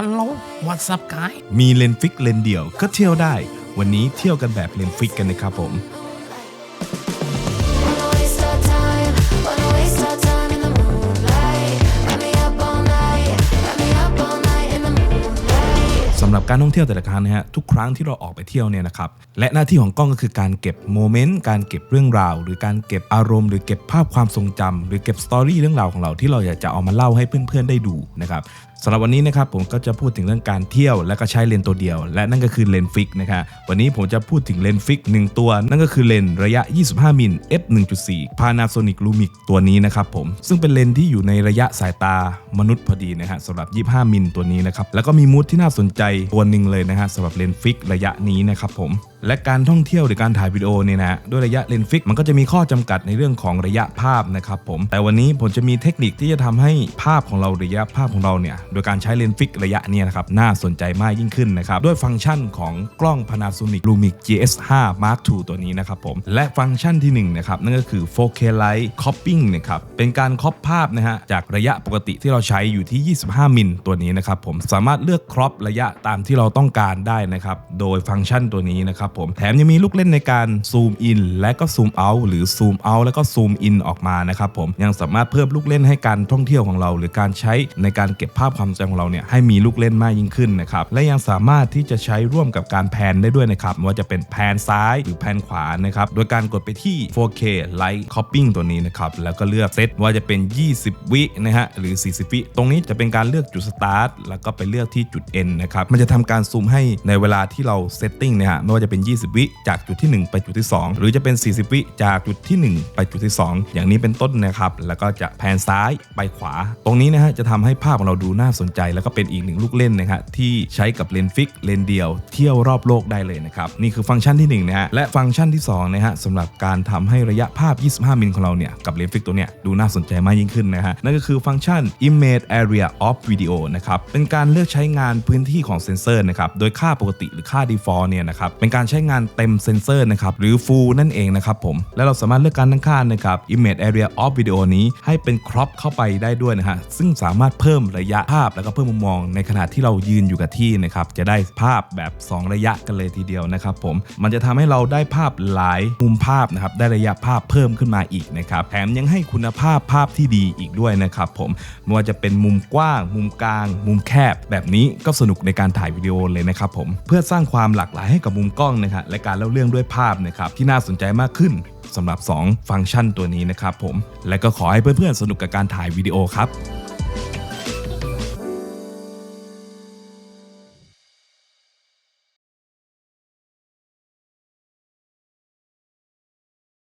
ฮัลโหล what's up guy มีเลนฟิกเลนเดี่ยวก็เที่ยวได้ วันนี้เที่ยวกันแบบเลนฟิกกันนะครับผม สำหรับการท่องเที่ยวแต่ละครั้งนะฮะทุกครั้งที่เราออกไปเที่ยวเนี่ยนะครับและหน้าที่ของกล้องก็คือการเก็บโมเมนต์การเก็บเรื่องราว หรือการเก็บอารมณ์หรือเก็บภาพความทรงจำหรือเก็บสตอรี่เรื่องราวของเราที่เราอยากจะเอามาเล่าให้เพื่อนๆได้ดูนะครับสำหรับวันนี้นะครับผมก็จะพูดถึงเรื่องการเที่ยวและก็ใช้เลนตัวเดียว และนั่นก็คือเลนฟิกนะครับวันนี้ผมจะพูดถึงเลนฟิกหนึ่งตัว นั่นก็คือเลนระยะ 25 มิล f 1.4 Panasonic Lumix ตัวนี้นะครับผมซึ่งเป็นเลนที่อยู่ในระยะสายตามนุษย์พอดีนะฮะสำหรับ 25 มิลตัวนี้นะครับแล้วก็มีมูดที่น่าสนใจตัวหนึ่งเลยนะฮะสำหรับเลนฟิกระยะนี้นะครับผมและการท่องเที่ยวหรือการถ่ายวิดีโอเนี่ยนะด้วยระยะเลนส์ฟิกมันก็จะมีข้อจำกัดในเรื่องของระยะภาพนะครับผมแต่วันนี้ผมจะมีเทคนิคที่จะทำให้ภาพของเราระยะภาพของเราเนี่ยโดยการใช้เลนส์ฟิกระยะเนี้นะครับน่าสนใจมากยิ่งขึ้นนะครับด้วยฟังก์ชันของกล้อง Panasonic Lumix GS5 Mark II ตัวนี้นะครับผมและฟังก์ชันที่หนึ่งนะครับนั่นก็คือ 4K Light Cropping นะครับเป็นการครอปภาพนะฮะจากระยะปกติที่เราใช้อยู่ที่ 25 มิลตัวนี้นะครับผมสามารถเลือกครอประยะตามที่เราต้องการได้นะครับโดยฟังก์ชันตัวนี้นะครับผมแถมยังมีลูกเล่นในการซูมอินและก็ซูมเอาหรือซูมเอาแล้วก็ซูมอินออกมานะครับผมยังสามารถเพิ่มลูกเล่นให้การท่องเที่ยวของเรา หรือการใช้ในการเก็บภาพความทรงจำของเราเนี่ยให้มีลูกเล่นมากยิ่งขึ้นนะครับและยังสามารถที่จะใช้ร่วมกับการแพนได้ด้วยนะครับไม่ว่าจะเป็นแพนซ้ายหรือแพนขวานะครับโดยการกดไปที่ 4K Light Cropping ตัวนี้นะครับแล้วก็เลือกเซตว่าจะเป็น 20 วินะฮะหรือ 40 วิตรงนี้จะเป็นการเลือกจุดสตาร์ทแล้วก็ไปเลือกที่จุด N นะครับมันจะทำการซูมให้ในเวลาที่เราเซตติ้งนะฮะไม่ว่าจะเป็น็น 20 วิจากจุดที่ 1 ไปจุดที่ 2 หรือจะเป็น 40 วิจากจุดที่ 1 ไปจุดที่ 2 อย่างนี้เป็นต้นนะครับ แล้วก็จะแพนซ้ายไปขวา ตรงนี้นะฮะจะทำให้ภาพของเราดูน่าสนใจ แล้วก็เป็นอีกหนึ่งลูกเล่นนะฮะที่ใช้กับเลนฟิกเลนเดียว เที่ยวรอบโลกได้เลยนะครับนี่คือฟังก์ชันที่1นะฮะและฟังก์ชันที่2นะฮะสำหรับการทำให้ระยะภาพ 25 มิลของเราเนี่ยกับเลนฟิกตัวเนี้ยดูน่าสนใจมากยิ่งขึ้นนะฮะนั่นก็คือฟังก์ชัน image area of video นะครับเป็นการเลือกใช้งานพื้นที่ของเซนเซอร์นะครับโดยค่าปกติหรือค่า default เนี่ยนะครับเป็นการใช้งานเต็มเซนเซอร์นะครับหรือ full นั่นเองนะครับผม และเราสามารถเลือกการตั้งค่านะครับ image area of video นี้ให้เป็น crop เข้าไปได้ด้วยนะฮะซึ่งสามารถเพิ่มระยะภาพแล้วก็เพิ่มมุมมอง ในขณะที่เรายืนอยู่กับที่นะครับจะได้ภาพแบบ 2 ระยะกันเลยทีเดียวนะครับผมมันจะทำให้เราได้ภาพหลายมุมภาพนะครับได้ระยะภาพเพิ่มขึ้นมาอีกนะครับแถมยังให้คุณภาพภาพที่ดีอีกด้วยนะครับผมไม่ว่าจะเป็นมุมกว้าง มุมกลาง มุมแคบ แบบนี้ก็สนุกในการถ่ายวิดีโอเลยนะครับผมเพื่อสร้างความหลากหลายให้กับมุมกล้องนะครับและการเล่าเรื่องด้วยภาพนะครับที่น่าสนใจมากขึ้นสำหรับ 2 ฟังก์ชันตัวนี้นะครับผมและก็ขอให้เพื่อนๆสนุกกับการถ่ายวิดีโอครับ